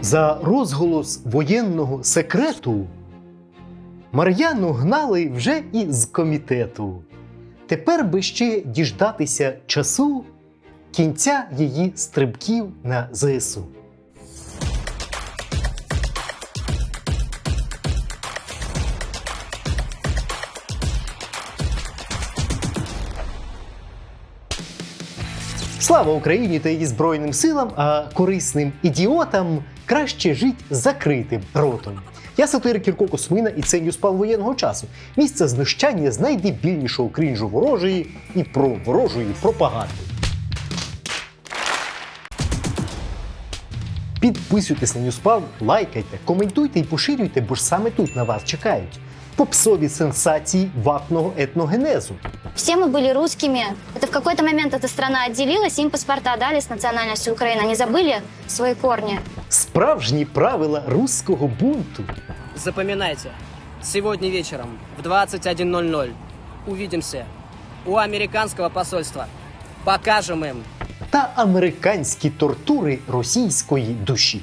За розголос воєнного секрету Мар'яну гнали вже і з комітету. Тепер би ще діждатися часу кінця її стрибків на ЗСУ. Слава Україні та її Збройним силам, а корисним ідіотам краще жить з закритим ротом. Я сатирик Кірко Космина і це Ньюспал воєнного часу. Місце знущання з найдебільнішого крінжу ворожої і про ворожої пропаганди. Підписуйтесь на Ньюспал, лайкайте, коментуйте і поширюйте, бо ж саме тут на вас чекають. Попсові сенсації ватного етногенезу. Все мы были русскими. Это в какой-то момент эта страна отделилась, им паспорта дали с национальностью Украины. Они забыли свои корни. Справжні правила руського бунту. Запоминайте, сегодня вечером в 21.00 увидимся у американского посольства. Покажем им, та американські тортури російської душі.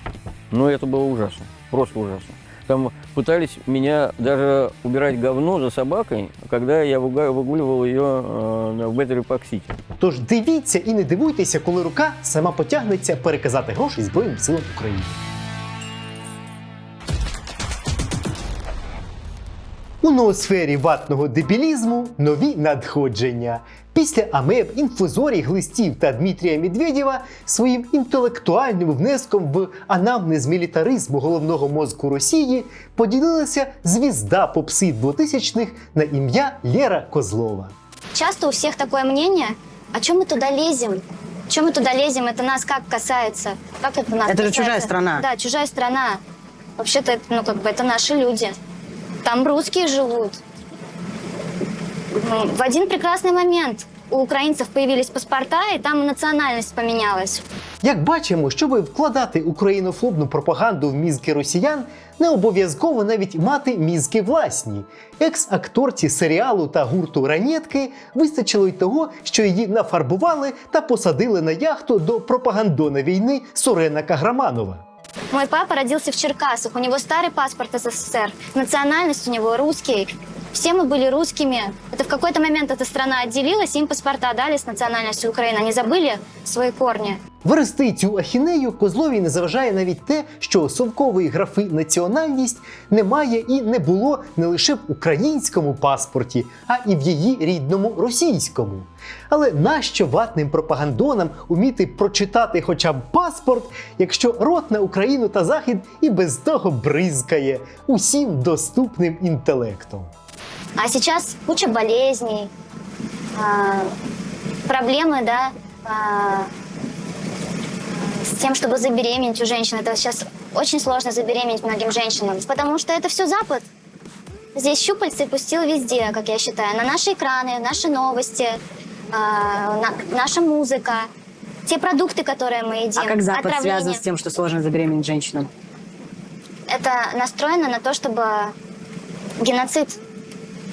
Но это было ужасно, просто ужасно. Там пытались меня даже убирать говно за собакой, когда я выга- выгуливал ее э, в Беттери Пак Сити. Тож дивіться і не дивуйтеся, коли рука сама потягнеться переказати гроші Збройним силам України. У ноосфері ватного дебілізму нові надходження. Після амеб, інфузорій, глистів та Дмитрія Медведєва своїм інтелектуальним внеском в анамнез мілітаризму головного мозку Росії поділилася звізда попси 2000-х на ім'я Лєра Козлова. Часто у всех такое мнение, а чем мы туда лезем? Чем мы туда лезем? Это нас как касается? Как это нас Это же касается? чужая страна. Да, чужая страна. Вообще-то, это, ну, как бы, это наши люди. Там русские живут. Ну, В один прекрасный момент у украинцев появились паспорта, и там и национальность поменялась. Як бачимо, щоб вкладати українофобну пропаганду в мізки росіян, не обов'язково навіть мати мізки власні. Екс-акторці серіалу та гурту Ранєтки вистачило й того, що її нафарбували та посадили на яхту до пропагандона війни Сурена Каграманова. Мой папа родился в Черкасах, у него старый паспорт СССР, национальность у него русский. Все мы были русскими. Это в какой-то момент эта страна отделилась, им паспорта дали с национальностью Украины. Они забыли свои корни. Верести цю ахінею Козловій не заважає навіть те, що совкової графи національність немає і не було не лише в українському паспорті, а і в її рідному російському. Але нащо ватним пропагандонам уміти прочитати хоча б паспорт, якщо рот на Україну та Захід і без того бризкає усім доступним інтелектом? А сейчас куча болезней, а, проблемы, да, а, с тем, чтобы забеременеть у женщин. Это сейчас очень сложно забеременеть многим женщинам, потому что это все Запад. Здесь щупальцы пустил везде, как я считаю, на наши экраны, наши новости, а, на- наша музыка, те продукты, которые мы едим. А как Запад отравление. связан с тем, что сложно забеременеть женщинам? Это настроено на то, чтобы геноцид,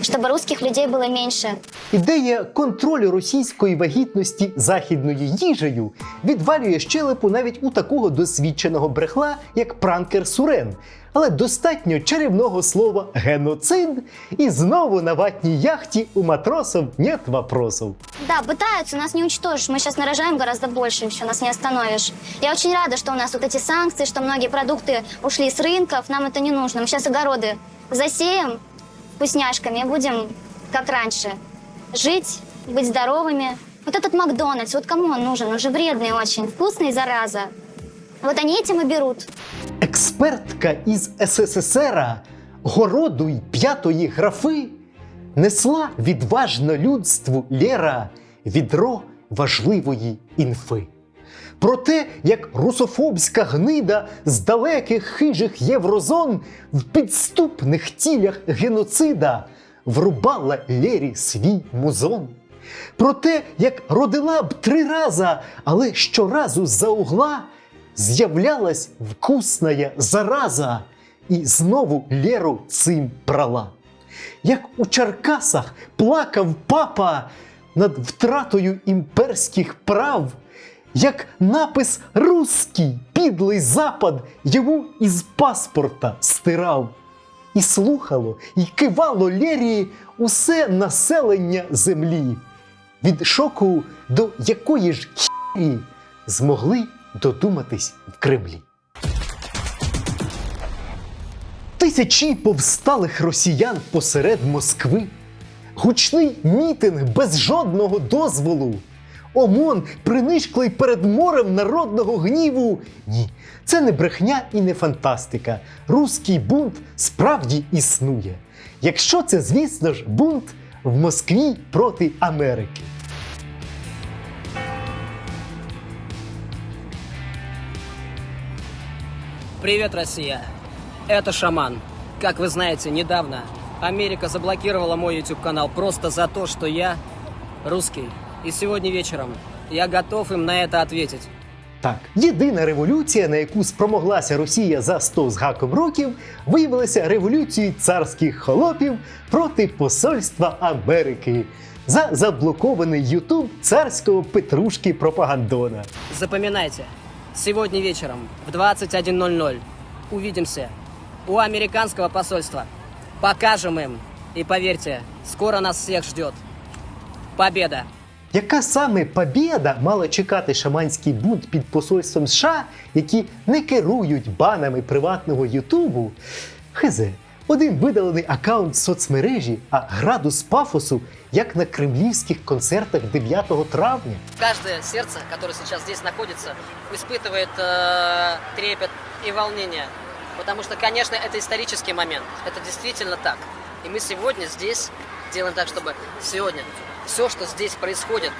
чтобы русских людей было меньше. Ідея контролю російської вагітності західною їжею відвалює щелепу навіть у такого досвідченого брехла, як пранкер Сурен. Але достатньо чарівного слова геноцид, і знову на ватній яхті у матросов нет вопросов. Да, пытаются, нас не уничтожишь. Мы сейчас нарожаем гораздо больше, еще нас не остановишь. Я очень рада, что у нас вот эти санкции, что многие продукты ушли с рынков. Нам это не нужно. Мы сейчас огороды засеем вкусняшками и будем, как раньше, жить, быть здоровыми. Вот этот Макдональдс, вот кому он нужен? Он же вредный очень, вкусный, зараза. Вот они этим и берут. Експертка із СССР городу й п'ятої графи несла відважно людству Лєра відро важливої інфи. Про те, як русофобська гнида з далеких хижих єврозон в підступних тілях геноцида врубала Лєрі свій музон. Про те, як родила б три раза, але щоразу за угла з'являлась вкусная зараза і знову Лєру цим брала. Як у Черкасах плакав папа над втратою імперських прав, як напис «Русський» підлий запад йому із паспорта стирав. І слухало, і кивало Лєрії усе населення землі. Від шоку до якої ж хірі змогли додуматись в Кремлі. Тисячі повсталих росіян посеред Москви. Гучний мітинг без жодного дозволу. ОМОН принишклий перед морем народного гніву. Ні, це не брехня і не фантастика. Руський бунт справді існує. Якщо це, звісно ж, бунт в Москві проти Америки. Привет, Россия. Это Шаман. Как вы знаете, недавно Америка заблокировала мой YouTube-канал просто за то, что я русский. И сегодня вечером я готов им на это ответить. Так, єдина революція, на яку спромоглася Росія за 100 з гаком років, виявилася революцією царських холопів проти посольства Америки за заблокований Ютуб царського Петрушки Пропагандона. Запоминайте, сегодня вечером в 21.00 увидимся у американского посольства. Покажем им. И поверьте, скоро нас всех ждет. Победа! Яка саме побєда мала чекати шаманський бунт під посольством США, які не керують банами приватного Ютубу? Хизе, один видалений аккаунт соцмережі, а градус пафосу, як на кремлівських концертах 9 травня. Каждое сердце, которое сейчас здесь находится, испытывает э, трепет и волнение. Потому что, конечно, это исторический момент. Это действительно так. И мы сегодня здесь делаем так, чтобы сегодня все, что здесь происходит,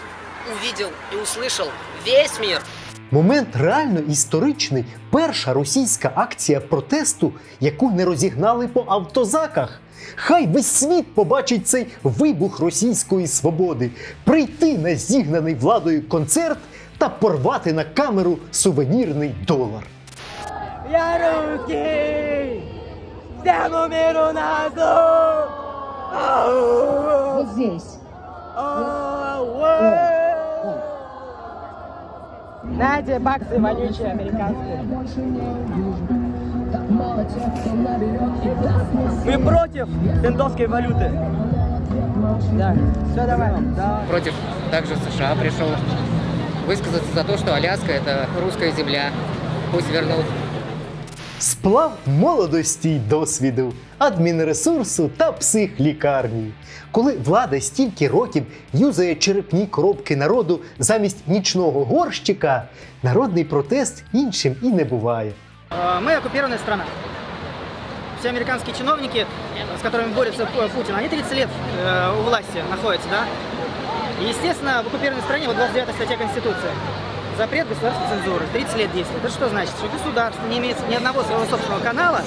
увидел и услышал весь мир. Момент реально історичний. Перша російська акція протесту, яку не розігнали по автозаках. Хай весь світ побачить цей вибух російської свободи, прийти на зігнаний владою концерт та порвати на камеру сувенірний долар. Я русский! Всему миру назад! Вот здесь. Знаете, баксы вонючие американские. Мы против лендовской валюты. Да, все, давай. Да. против также США пришел высказаться за то, что Аляска это русская земля. Пусть вернут. Сплав молодості й досвіду, адмінресурсу та психлікарні. Коли влада стільки років юзає черепні коробки народу замість нічного горщика, народний протест іншим і не буває. Э, Мы оккупированная страна. Все американские чиновники, с которыми борется Пу- Путин, они 30 лет э, у власти находятся, да? И, естественно, в оккупированной стране, вот 29 статья Конституции, запрет государственной цензуры, 30 лет действует. Это что значит? Что государство не имеет ни одного своего собственного канала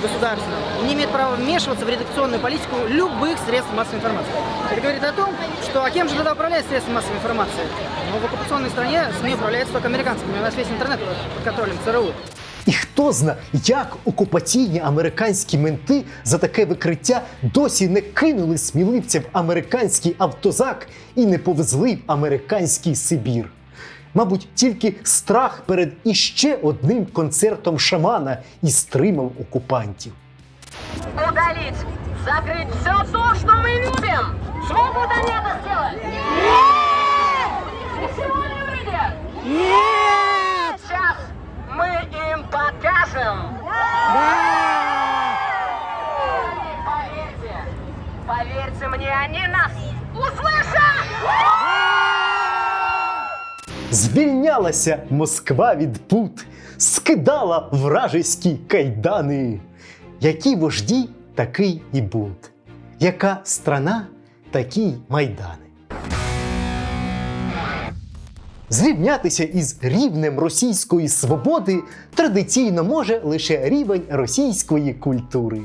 государственного и не имеет права вмешиваться в редакционную политику любых средств массовой информации. Это говорит о том, что а кем же тогда управляет средства массовой информации? Ну, в оккупационной стране СМИ управляется только американскими. У нас весь интернет под контролем ЦРУ. І хто зна, як окупаційні американські менти за таке викриття досі не кинули сміливця в американський автозак і не повезли в американський Сибір. Мабуть, тільки страх перед іще одним концертом шамана і стримав окупантів. удалить, закрыть все то, что мы любим. Смогут они это сделать? Нет! Ничего не выйдет! Нет! Сейчас мы им покажем. И поверьте, поверьте мне, они нас Звільнялася Москва від пут, скидала вражеські кайдани. Які вожді, такий і бунт. Яка страна, такі майдани. Зрівнятися із рівнем російської свободи традиційно може лише рівень російської культури.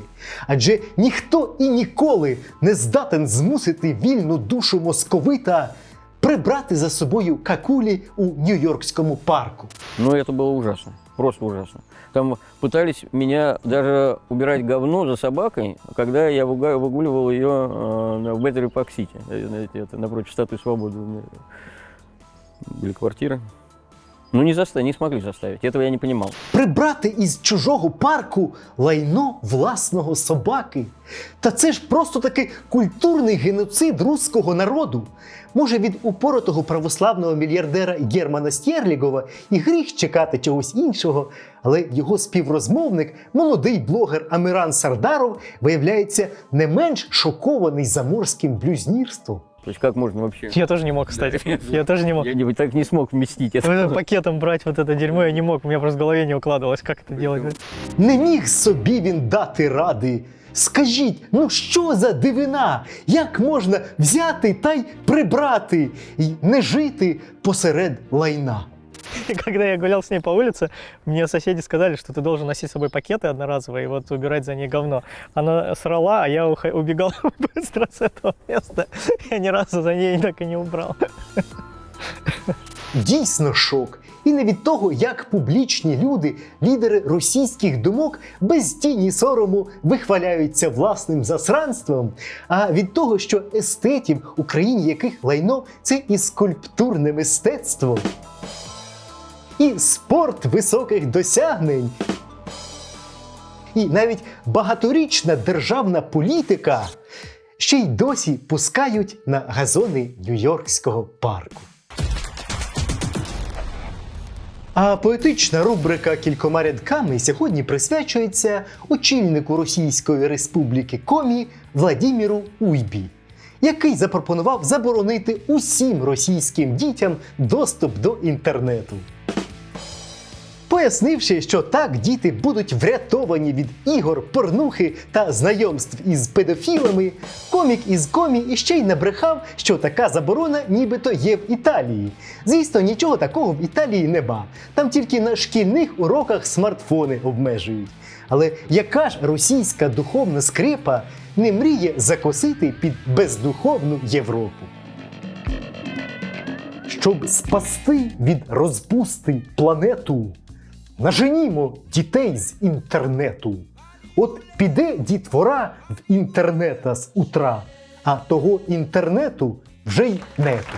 Адже ніхто і ніколи не здатен змусити вільну душу московита прибрати за собою какулі у Нью-Йоркському парку. Но это было ужасно, просто ужасно. Там пытались меня даже убирать говно за собакой, когда я выга- выгуливал ее э, в Беттери Пак Сити, э, знаете, это напротив Статуи Свободы у меня были квартиры. Ну, не, заста- не смогли заставить. Этого я не понимал. Прибрати із чужого парку лайно власного собаки. Та це ж просто такий культурний геноцид руського народу. Може, від упоротого православного мільярдера Германа Стєрлігова і гріх чекати чогось іншого, але його співрозмовник, молодий блогер Амиран Сардаров, виявляється не менш шокований заморським блюзнірством. То есть как можно вообще... Я тоже не мог, кстати. Я тоже не мог. Я не- так не смог вместить Вот это это. пакетом брать вот это дерьмо я не мог. У меня просто в голове не укладывалось, как это делать. Не міг собі він дати ради. Скажіть, ну що за дивина? Як можна взяти та й прибрати і не жити посеред лайна? И когда я гулял с ней по улице, мне соседи сказали, что ты должен носить с собой пакеты одноразовые и вот убирать за ней говно. Она срала, а я уха- убегал быстро с этого места. Я ни разу за ней так и не убрал. Дійсно шок. І не від того, як публічні люди, лідери російських думок, без тіні сорому вихваляються власним засранством, а від того, що естетів, у країні яких лайно це і скульптурне мистецтво, і спорт високих досягнень. І навіть багаторічна державна політика ще й досі пускають на газони Нью-Йоркського парку. А поетична рубрика кількома рядками сьогодні присвячується очільнику Російської Республіки Комі Владіміру Уйбі, який запропонував заборонити усім російським дітям доступ до інтернету. Пояснивши, що так діти будуть врятовані від ігор, порнухи та знайомств із педофілами, комік із комі іще й набрехав, що така заборона нібито є в Італії. Звісно, нічого такого в Італії нема. Там тільки на шкільних уроках смартфони обмежують. Але яка ж російська духовна скрипа не мріє закосити під бездуховну Європу? Щоб спасти від розпусти планету, наженімо дітей з інтернету. От піде дітвора в інтернета з утра, а того інтернету вже й нету.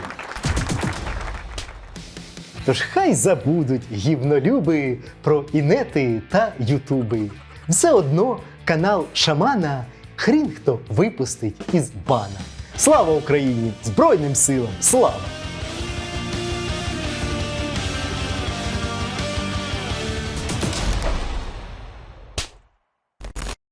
Тож хай забудуть гівнолюби про інети та ютуби. Все одно канал Шамана хрін хто випустить із бана. Слава Україні! Збройним силам! Слава!